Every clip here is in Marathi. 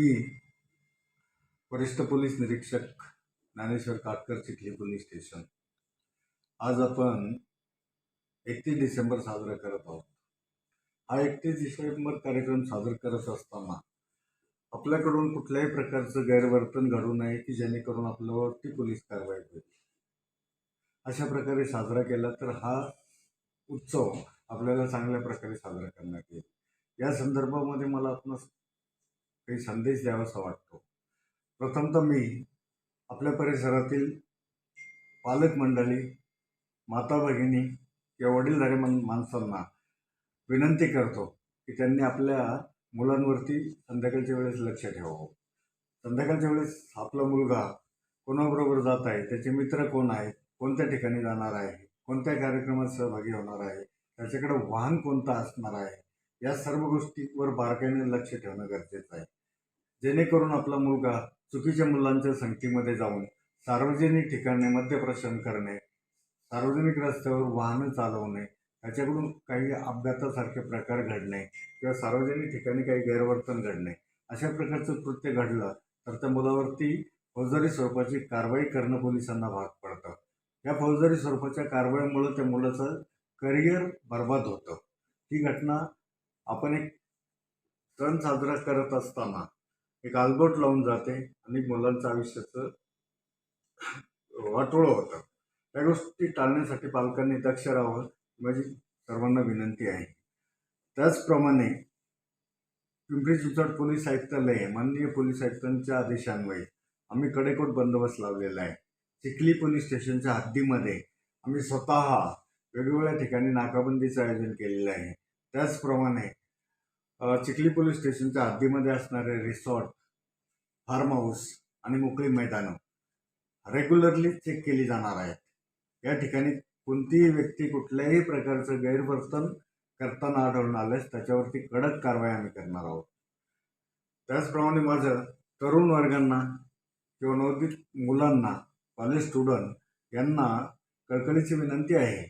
मी वरिष्ठ पोलीस निरीक्षक ज्ञानेश्वर काटकर चिखली पोलीस स्टेशन. आज आपण एकतीस डिसेंबर साजरा करत आहोत. हा एकतीस डिसेंबर कार्यक्रम साजरा करत असताना आपल्याकडून कुठल्याही प्रकारचं गैरवर्तन घडू नये की जेणेकरून आपल्यावरती पोलीस कारवाई होईल. अशा प्रकारे साजरा केला तर हा उत्सव आपल्याला चांगल्या प्रकारे साजरा करण्यात येईल. या संदर्भामध्ये मला आपण काही संदेश द्यावासा वाटतो. प्रथमतः मी आपल्या परिसरातील पालक मंडळी माता भगिनी किंवा वडीलधारे मन माणसांना विनंती करतो की त्यांनी आपल्या मुलांवरती संध्याकाळच्या वेळेस लक्ष ठेवावं. संध्याकाळच्या वेळेस आपला मुलगा कोणाबरोबर जात आहे त्याचे मित्र कोण आहेत कोणत्या ठिकाणी जाणार आहे कोणत्या कार्यक्रमात सहभागी होणार आहे त्याच्याकडे वाहन कोणतं असणार आहे या सर्व गोष्टीवर बारकाईने लक्ष ठेवणं गरजेचं आहे. जेणेकरून आपला मुलगा चुकीच्या मुलांच्या संगतीमध्ये जाऊन सार्वजनिक ठिकाणी मद्यप्रशन करणे सार्वजनिक रस्त्यावर वाहनं चालवणे त्याच्याकडून काही अपघातासारखे प्रकार घडणे किंवा सार्वजनिक ठिकाणी काही गैरवर्तन घडणे अशा प्रकारचं कृत्य घडलं तर त्या मुलावरती फौजदारी स्वरूपाची कारवाई करणं पोलिसांना भाग पडतं. या फौजदारी स्वरूपाच्या कारवाईमुळं त्या मुलाचं करिअर बर्बाद होतं. ही घटना आपण एक सण साजरा करत असताना एक आलबोट लावून जाते आणि मुलांचं आयुष्याचं वाटोळं होतं. त्या गोष्टी टाळण्यासाठी पालकांनी दक्ष राहावं माझी सर्वांना विनंती आहे. त्याचप्रमाणे पिंपरी चिंचवड पोलीस आयुक्तालय माननीय पोलीस आयुक्तांच्या आदेशान्वये आम्ही कडेकोट बंदोबस्त लावलेला आहे. चिखली पोलीस स्टेशनच्या हद्दीमध्ये आम्ही स्वतः वेगवेगळ्या ठिकाणी नाकाबंदीचं आयोजन केलेलं आहे. त्याचप्रमाणे चिखली पोलीस स्टेशनच्या हद्दीमध्ये असणारे रिसॉर्ट फार्म हाऊस आणि मोकळी मैदानं रेग्युलरली चेक केली जाणार आहेत. या ठिकाणी कोणतीही व्यक्ती कुठल्याही प्रकारचं गैरवर्तन करताना आढळून आल्यास त्याच्यावरती कडक कारवाई आम्ही करणार आहोत. त्याचप्रमाणे माझं तरुण वर्गांना किंवा नवोदित मुलांना कॉलेज स्टुडंट यांना कळकळीची विनंती आहे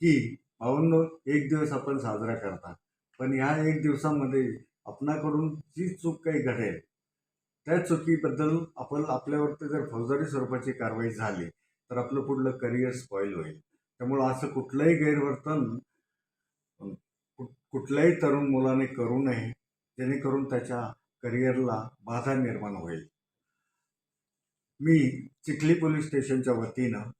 की भावंनो एक दिवस आपण साजरा करता. पण ह्या एक दिवसामध्ये आपणाकडून जी चूक काही घडेल त्या चुकीबद्दल आपण आपल्यावरती जर फौजदारी स्वरूपाची कारवाई झाली तर आपलं पुढलं करिअर स्पॉईल होईल. त्यामुळं असं कुठलंही गैरवर्तन कुठल्याही तरुण मुलाने करू नये जेणेकरून त्याच्या करिअरला बाधा निर्माण होईल. मी चिखली पोलीस स्टेशनच्या वतीनं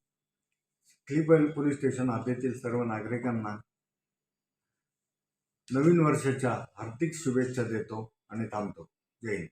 चिखली पोलीस स्टेशन हद्दीतील सर्व नागरिकांना नवीन वर्षाच्या हार्दिक शुभेच्छा देतो आणि थांबतो. जय हिंद.